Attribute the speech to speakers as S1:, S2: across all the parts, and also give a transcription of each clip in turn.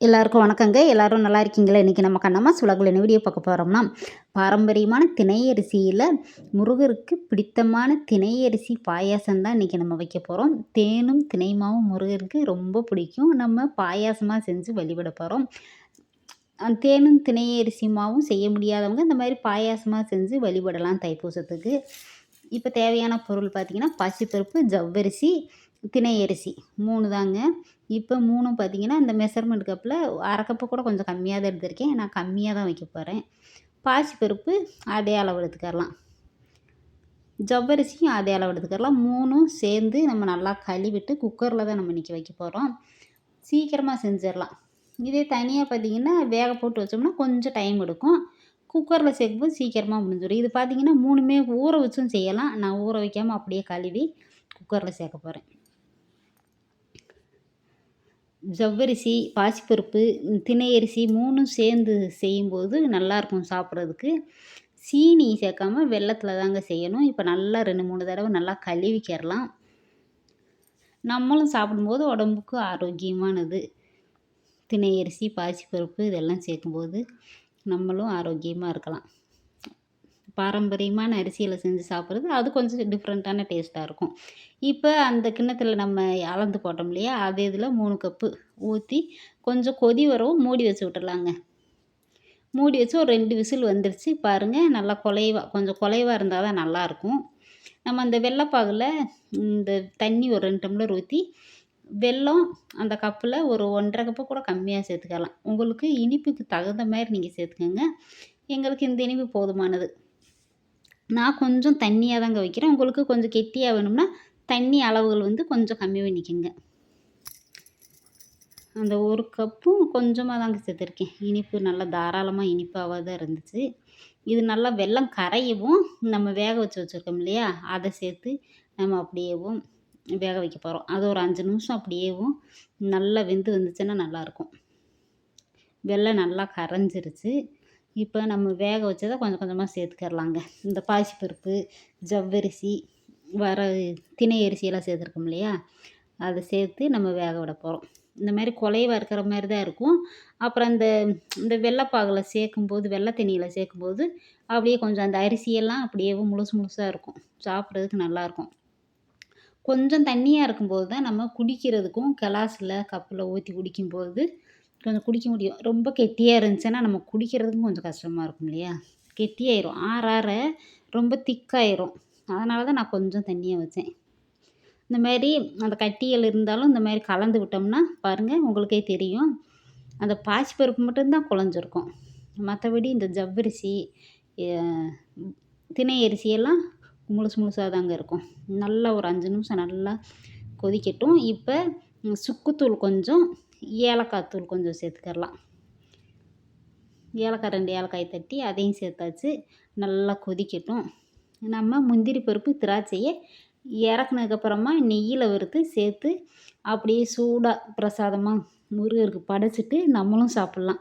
S1: எல்லாருக்கும் வணக்கங்க. எல்லாரும் நல்லா இருக்கீங்களா? இன்றைக்கி நம்ம கண்ணம்மா சுலகுல என்ன வீடியோ பார்க்க போகிறோம்னா பாரம்பரியமான திணையரிசியில் முருகருக்கு பிடித்தமான திணையரிசி பாயாசம் தான் இன்றைக்கி நம்ம வைக்க போகிறோம் தேனும் திணைமாவும் முருகருக்கு ரொம்ப பிடிக்கும். நம்ம பாயாசமாக செஞ்சு வழிபட போகிறோம் தேனும் திணையரிசி மாவும் செய்ய முடியாதவங்க இந்த மாதிரி பாயாசமாக செஞ்சு வழிபடலாம் தைப்பூசத்துக்கு. இப்போ தேவையான பொருள் பார்த்திங்கன்னா பாசிப்பருப்பு ஜவ்வரிசி திணை அரிசி மூணு தாங்க. இப்போ மூணும் பார்த்திங்கன்னா இந்த மெஷர்மெண்ட் கப்பில் அரை கப்பு கூட கொஞ்சம் கம்மியாக தான் எடுத்திருக்கேன். நான் கம்மியாக தான் வைக்க போகிறேன் பாசிப்பருப்பு அதே அளவு எடுத்துக்கரலாம். ஜவ்வரிசியும் அதே அளவு எடுத்துக்கரலாம். மூணும் சேர்ந்து நம்ம நல்லா கழுவிட்டு குக்கரில் தான் நம்ம இன்றைக்கி வைக்க போகிறோம் சீக்கிரமாக செஞ்சிடலாம் இதே தனியாக பார்த்திங்கன்னா வேக போட்டு வச்சோம்னா கொஞ்சம் டைம் எடுக்கும். குக்கரில் சேர்க்கும்போது சீக்கிரமாக முடிஞ்சிடும் இது பார்த்திங்கன்னா மூணுமே ஊற வச்சும் செய்யலாம். நான் ஊற வைக்காமல் அப்படியே கழுவி குக்கரில் சேர்க்க போகிறேன் ஜவ்வரிசி பாசிப்பருப்பு திணையரிசி மூணும் சேர்ந்து செய்யும்போது நல்லாயிருக்கும் சாப்பிட்றதுக்கு. சீனி சேர்க்காம வெள்ளத்தில் தாங்க செய்யணும். இப்போ நல்லா ரெண்டு மூணு தடவை நல்லா கழுவிக்கிறலாம் நம்மளும் சாப்பிடும்போது உடம்புக்கு ஆரோக்கியமானது. திணையரிசி அரிசி பாசிப்பருப்பு இதெல்லாம் சேர்க்கும்போது நம்மளும் ஆரோக்கியமாக இருக்கலாம். பாரம்பரியமான அரிசியில் செஞ்சு சாப்பிட்றது அது கொஞ்சம் டிஃப்ரெண்ட்டான டேஸ்ட்டாக இருக்கும். இப்போ அந்த கிண்ணத்தில் நம்ம அளந்து போட்டோம் இல்லையா? அதே இதில் மூணு கப்பு ஊற்றி கொஞ்சம் கொதி வரவும் மூடி வச்சு விட்டுறலாங்க மூடி வச்சு ஒரு ரெண்டு விசில் வந்துடுச்சு பாருங்கள் நல்லா குலைவாக கொஞ்சம் குலைவாக இருந்தால் தான் நல்லாயிருக்கும். நம்ம அந்த வெள்ளைப்பாகில் இந்த தண்ணி ஒரு ரெண்டு டம்ளர் ஊற்றி வெல்லம் அந்த கப்பில் ஒரு ஒன்றரை கப்பு கூட கம்மியாக சேர்த்துக்கலாம். உங்களுக்கு இனிப்புக்கு தகுந்த மாதிரி நீங்கள் சேர்த்துக்கோங்க. எங்களுக்கு இந்த இனிப்பு போதுமானது. நான் கொஞ்சம் தண்ணியாக தாங்க வைக்கிறேன். உங்களுக்கு கொஞ்சம் கெட்டியாக வேணும்னா தண்ணி அளவுகள் வந்து கொஞ்சம் கம்மி பண்ணிக்கோங்க அந்த ஒரு கப்பும் கொஞ்சமாக தாங்க சேர்த்துருக்கேன் இனிப்பு நல்லா தாராளமாக இனிப்பாக தான் இருந்துச்சு. இது நல்லா வெள்ளம் கரையவும் நம்ம வேக வச்சு வச்சுருக்கோம் இல்லையா? அதை சேர்த்து நம்ம அப்படியேவும் வேக வைக்க போகிறோம் அது ஒரு அஞ்சு நிமிஷம் அப்படியேவும் நல்லா வெந்து வந்துச்சுன்னா நல்லாயிருக்கும். வெள்ளம் நல்லா கரைஞ்சிருச்சு. இப்போ நம்ம வேக வச்சதை கொஞ்சம் கொஞ்சமாக சேர்த்துக்கரலாங்க இந்த பாசிப்பருப்பு ஜவ்வரிசி வர தினை அரிசியெல்லாம் சேர்த்துருக்கோம் இல்லையா? அதை சேர்த்து நம்ம வேக விட போகிறோம் இந்த மாதிரி குலைவாக இருக்கிற மாதிரி தான் இருக்கும். அப்புறம் இந்த இந்த வெள்ளைப்பாகில் சேர்க்கும்போது வெள்ளை தண்ணியில் சேர்க்கும்போது அப்படியே கொஞ்சம் அந்த அரிசியெல்லாம் அப்படியே முழுசு முழுசாக இருக்கும். சாப்பிட்றதுக்கு நல்லாயிருக்கும் கொஞ்சம் தண்ணியாக இருக்கும்போது தான் நம்ம குடிக்கிறதுக்கும் கிளாஸில் கப்பில் ஊற்றி குடிக்கும்போது கொஞ்சம் குடிக்க முடியும். ரொம்ப கெட்டியாக இருந்துச்சுன்னா நம்ம குடிக்கிறதுக்கும் கொஞ்சம் கஷ்டமாக இருக்கும் இல்லையா? கெட்டியாயிரும். ஆற ஆற ரொம்ப திக்காயிரும். அதனால தான் நான் கொஞ்சம் தண்ணியாக வச்சேன். இந்த மாதிரி அந்த கட்டிகள் இருந்தாலும் இந்த மாதிரி கலந்து விட்டோம்னா பாருங்கள் உங்களுக்கே தெரியும். அந்த பாசிப்பருப்பு மட்டும்தான் குழஞ்சிருக்கும். மற்றபடி இந்த ஜவ்வரிசி தினை அரிசியெல்லாம் முழுசு முழுசாக தாங்க இருக்கும். நல்லா ஒரு அஞ்சு நிமிஷம் நல்லா கொதிக்கட்டும். இப்போ சுக்குத்தூள் கொஞ்சம் ஏலக்காய் தூள் கொஞ்சம் சேர்த்துக்கரலாம் ஏலக்காய் ரெண்டு ஏலக்காய் தட்டி அதையும் சேர்த்தாச்சு. நல்லா கொதிக்கட்டும். நம்ம முந்திரி பருப்பு திராட்சையை இறக்குனதுக்கப்புறமா நெய்யில் வறுத்து சேர்த்து அப்படியே சூடாக பிரசாதமாக முருகருக்கு படைச்சிட்டு நம்மளும் சாப்பிட்லாம்.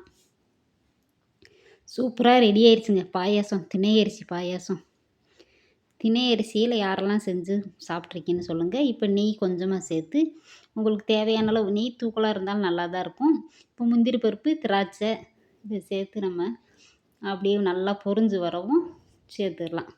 S1: சூப்பராக ரெடி ஆயிடுச்சுங்க பாயாசம் திணை அரிசி பாயாசம். தினை அரிசியில் யாரெல்லாம் செஞ்சு சாப்பிட்ருக்கீங்கன்னு சொல்லுங்கள் இப்போ நெய் கொஞ்சமாக சேர்த்து உங்களுக்கு தேவையான அளவு நெய் தூக்கலாக இருந்தாலும் நல்லா தான் இருக்கும். இப்போ முந்திரி பருப்பு திராட்சை இதை சேர்த்து நம்ம அப்படியே நல்லா பொறிஞ்சு வரவும் சேர்த்துடலாம்.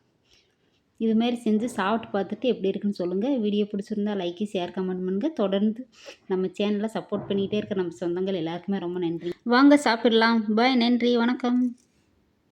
S1: இதுமாரி செஞ்சு சாப்பிட்டு பார்த்துட்டு எப்படி இருக்குன்னு சொல்லுங்கள் வீடியோ பிடிச்சிருந்தா லைக்கு ஷேர் கமெண்ட் பண்ணுங்கள் தொடர்ந்து நம்ம சேனலை சப்போர்ட் பண்ணிகிட்டே இருக்க நம்ம சொந்தங்கள் எல்லாருக்குமே ரொம்ப நன்றி. வாங்க சாப்பிடலாம். பாய் நன்றி வணக்கம்.